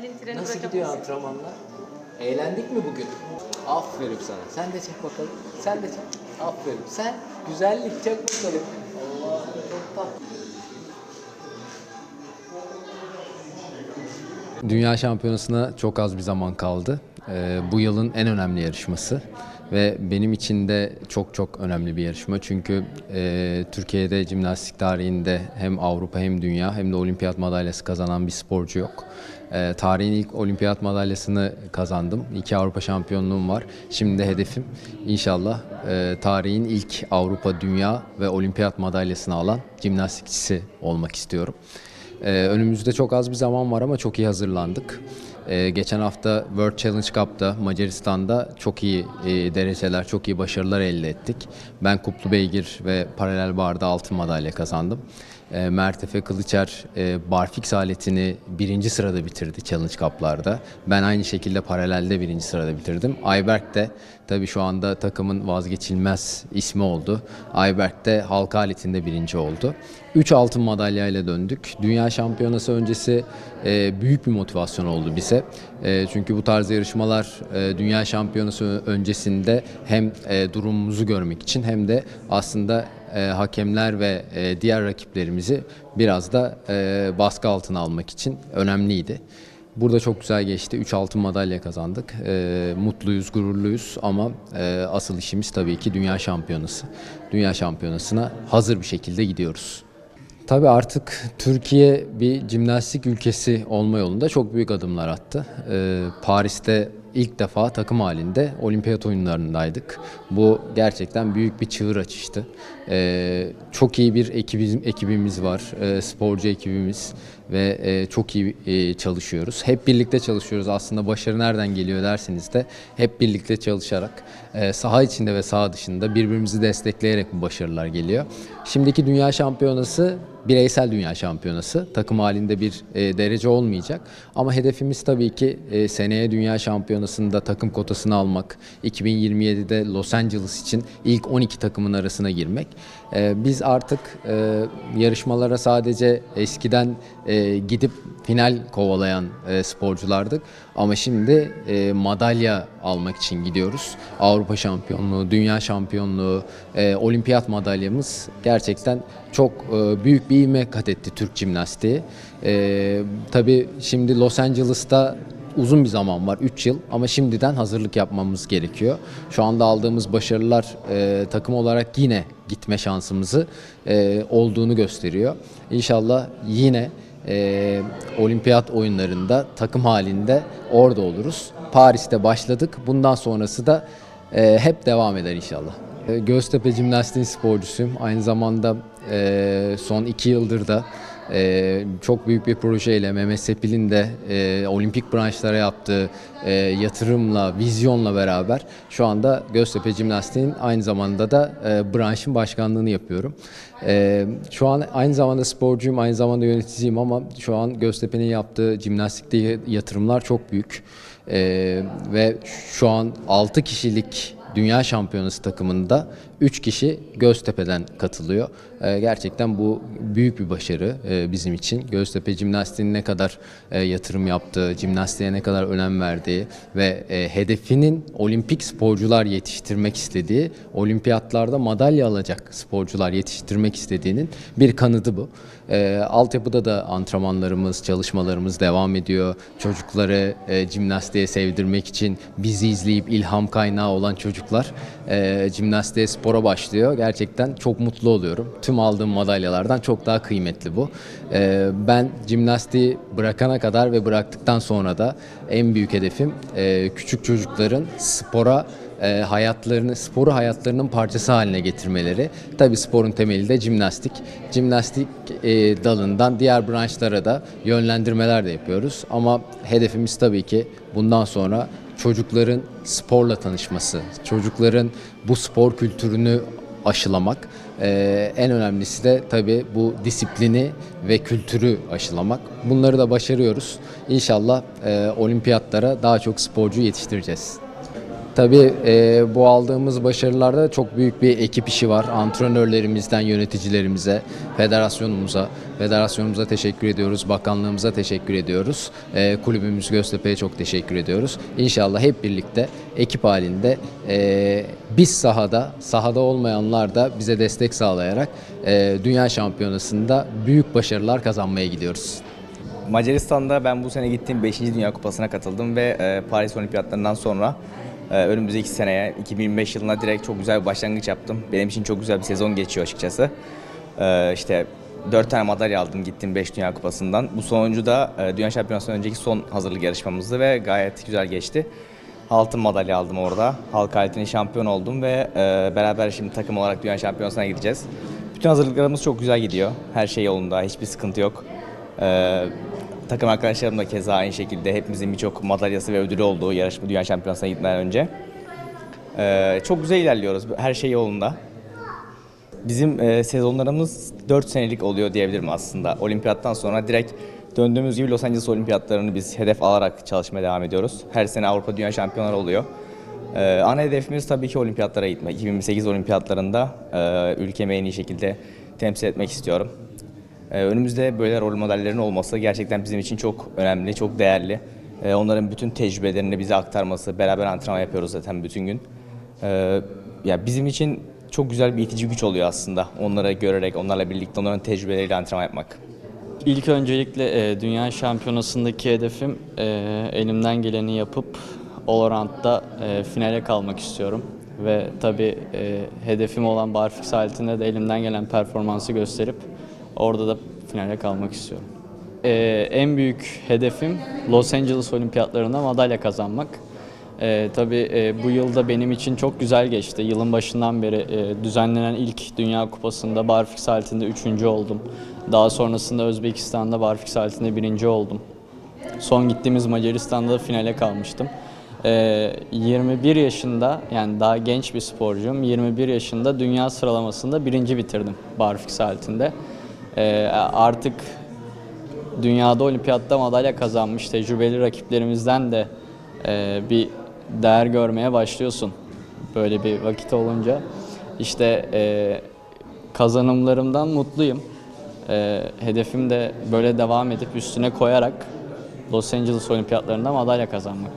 Ali'nin treni Nasıl bırakamaz. gidiyor antrenmanlar? Eğlendik mi bugün? Aferin sana. Sen de çek bakalım. Sen de çek. Aferin. Sen güzellik çek bakalım. Allah çok tatlı. Dünya Şampiyonası'na çok az bir zaman kaldı. Ee, bu yılın en önemli yarışması ve benim için de çok çok önemli bir yarışma. Çünkü e, Türkiye'de jimnastik tarihinde hem Avrupa hem dünya hem de olimpiyat madalyası kazanan bir sporcu yok. E, tarihin ilk olimpiyat madalyasını kazandım. İki Avrupa şampiyonluğum var. Şimdi de hedefim inşallah e, tarihin ilk Avrupa, dünya ve olimpiyat madalyasını alan jimnastikçisi olmak istiyorum. Ee, önümüzde çok az bir zaman var ama çok iyi hazırlandık. Ee, geçen hafta World Challenge Cup'ta Macaristan'da çok iyi e, dereceler, çok iyi başarılar elde ettik. Ben kuplu beygir ve paralel barda altın madalya kazandım. Ee, Mert Efe Kılıçer e, barfix aletini birinci sırada bitirdi Challenge Cup'larda. Ben aynı şekilde paralelde birinci sırada bitirdim. Ayberk de tabii şu anda takımın vazgeçilmez ismi oldu. Ayberk de halka aletinde birinci oldu. 3 altın madalyayla döndük. Dünya Şampiyonası öncesi e, büyük bir motivasyon oldu bize. E, çünkü bu tarz yarışmalar e, Dünya Şampiyonası öncesinde hem e, durumumuzu görmek için hem de aslında e, hakemler ve e, diğer rakiplerimizi biraz da e, baskı altına almak için önemliydi. Burada çok güzel geçti. 3 altın madalya kazandık. E, mutluyuz, gururluyuz ama e, asıl işimiz tabii ki Dünya Şampiyonası. Dünya Şampiyonası'na hazır bir şekilde gidiyoruz. Tabii artık Türkiye bir jimnastik ülkesi olma yolunda çok büyük adımlar attı. Ee, Paris'te ilk defa takım halinde olimpiyat oyunlarındaydık. Bu gerçekten büyük bir çığır açıştı. Ee, çok iyi bir ekibimiz, ekibimiz var, ee, sporcu ekibimiz ve e, çok iyi e, çalışıyoruz. Hep birlikte çalışıyoruz. Aslında başarı nereden geliyor derseniz de hep birlikte çalışarak e, saha içinde ve saha dışında birbirimizi destekleyerek bu başarılar geliyor. Şimdiki Dünya Şampiyonası bireysel dünya şampiyonası. Takım halinde bir e, derece olmayacak. Ama hedefimiz tabii ki e, seneye dünya şampiyonasında takım kotasını almak. 2027'de Los Angeles için ilk 12 takımın arasına girmek. E, biz artık e, yarışmalara sadece eskiden e, gidip final kovalayan e, sporculardık. Ama şimdi e, madalya almak için gidiyoruz. Avrupa şampiyonluğu, dünya şampiyonluğu, e, olimpiyat madalyamız gerçekten çok e, büyük bir ivme kat etti Türk jimnastiği. E, tabii şimdi Los Angeles'ta uzun bir zaman var 3 yıl ama şimdiden hazırlık yapmamız gerekiyor. Şu anda aldığımız başarılar e, takım olarak yine gitme şansımızı e, olduğunu gösteriyor. İnşallah yine e, olimpiyat oyunlarında takım halinde orada oluruz. Paris'te başladık. Bundan sonrası da e, hep devam eder inşallah. E, Göztepe Jimnastiğin sporcusuyum. Aynı zamanda e, son iki yıldır da e, çok büyük bir projeyle Mehmet Sepil'in de e, olimpik branşlara yaptığı e, yatırımla, vizyonla beraber şu anda Göztepe Jimnastiğin aynı zamanda da e, branşın başkanlığını yapıyorum. E, şu an aynı zamanda sporcuyum, aynı zamanda yöneticiyim ama şu an Göztepe'nin yaptığı jimnastikte yatırımlar çok büyük. E, ve şu an 6 kişilik Dünya Şampiyonası takımında 3 kişi Göztepe'den katılıyor. Ee, gerçekten bu büyük bir başarı e, bizim için. Göztepe jimnastiğinin ne kadar e, yatırım yaptığı, jimnastiğe ne kadar önem verdiği ve e, hedefinin olimpik sporcular yetiştirmek istediği, olimpiyatlarda madalya alacak sporcular yetiştirmek istediğinin bir kanıtı bu. E, altyapıda da antrenmanlarımız, çalışmalarımız devam ediyor. Çocukları e, sevdirmek için bizi izleyip ilham kaynağı olan çocuklar e, jimnastiğe spora başlıyor. Gerçekten çok mutlu oluyorum. Tüm aldığım madalyalardan çok daha kıymetli bu. E, ben jimnastiği bırakana kadar ve bıraktıktan sonra da en büyük hedefim e, küçük çocukların spora e, hayatlarını, sporu hayatlarının parçası haline getirmeleri. Tabi sporun temeli de jimnastik. Jimnastik e, dalından diğer branşlara da yönlendirmeler de yapıyoruz. Ama hedefimiz tabii ki bundan sonra çocukların sporla tanışması, çocukların bu spor kültürünü aşılamak. Ee, en önemlisi de tabii bu disiplini ve kültürü aşılamak. Bunları da başarıyoruz. İnşallah e, olimpiyatlara daha çok sporcu yetiştireceğiz. Tabii e, bu aldığımız başarılarda çok büyük bir ekip işi var. Antrenörlerimizden yöneticilerimize, federasyonumuza, federasyonumuza teşekkür ediyoruz, bakanlığımıza teşekkür ediyoruz. E, kulübümüz Göztepe'ye çok teşekkür ediyoruz. İnşallah hep birlikte ekip halinde e, biz sahada, sahada olmayanlar da bize destek sağlayarak e, Dünya Şampiyonası'nda büyük başarılar kazanmaya gidiyoruz. Macaristan'da ben bu sene gittiğim 5. Dünya Kupası'na katıldım ve e, Paris Olimpiyatlarından sonra önümüzdeki seneye 2025 yılına direkt çok güzel bir başlangıç yaptım. Benim için çok güzel bir sezon geçiyor açıkçası. E, işte 4 tane madalya aldım gittim 5 Dünya Kupası'ndan. Bu sonuncu da e, Dünya Şampiyonası'ndan önceki son hazırlık yarışmamızdı ve gayet güzel geçti. Altın madalya aldım orada. Halk aletinin şampiyon oldum ve e, beraber şimdi takım olarak Dünya Şampiyonası'na gideceğiz. Bütün hazırlıklarımız çok güzel gidiyor. Her şey yolunda, hiçbir sıkıntı yok. Takım arkadaşlarım da keza aynı şekilde hepimizin birçok madalyası ve ödülü olduğu yarışma Dünya Şampiyonası'na gitmeden önce. E, çok güzel ilerliyoruz. Her şey yolunda. Bizim e, sezonlarımız 4 senelik oluyor diyebilirim aslında. Olimpiyattan sonra direkt döndüğümüz gibi Los Angeles Olimpiyatlarını biz hedef alarak çalışmaya devam ediyoruz. Her sene Avrupa Dünya Şampiyonları oluyor. E, ana hedefimiz tabii ki olimpiyatlara gitmek. 2008 olimpiyatlarında e, ülkemi en iyi şekilde temsil etmek istiyorum. E, önümüzde böyle rol modellerin olması gerçekten bizim için çok önemli, çok değerli. E, onların bütün tecrübelerini bize aktarması, beraber antrenman yapıyoruz zaten bütün gün. E, ya bizim için çok güzel bir itici güç oluyor aslında. Onları görerek, onlarla birlikte onların tecrübeleriyle antrenman yapmak. İlk öncelikle e, Dünya Şampiyonası'ndaki hedefim e, elimden geleni yapıp Allround'da e, finale kalmak istiyorum. Ve tabii e, hedefim olan barfix aletinde de elimden gelen performansı gösterip orada da finale kalmak istiyorum. E, en büyük hedefim Los Angeles Olimpiyatlarında madalya kazanmak. E, tabii e, bu yılda benim için çok güzel geçti. Yılın başından beri e, düzenlenen ilk Dünya Kupası'nda barfix aletinde üçüncü oldum. Daha sonrasında Özbekistan'da barfix aletinde birinci oldum. Son gittiğimiz Macaristan'da da finale kalmıştım. Ee, 21 yaşında yani daha genç bir sporcuyum. 21 yaşında dünya sıralamasında birinci bitirdim barfix aletinde. Ee, artık dünyada olimpiyatta madalya kazanmış tecrübeli rakiplerimizden de e, bir değer görmeye başlıyorsun. Böyle bir vakit olunca. İşte e, kazanımlarımdan mutluyum. E, hedefim de böyle devam edip üstüne koyarak Los Angeles Olimpiyatlarında madalya kazanmak.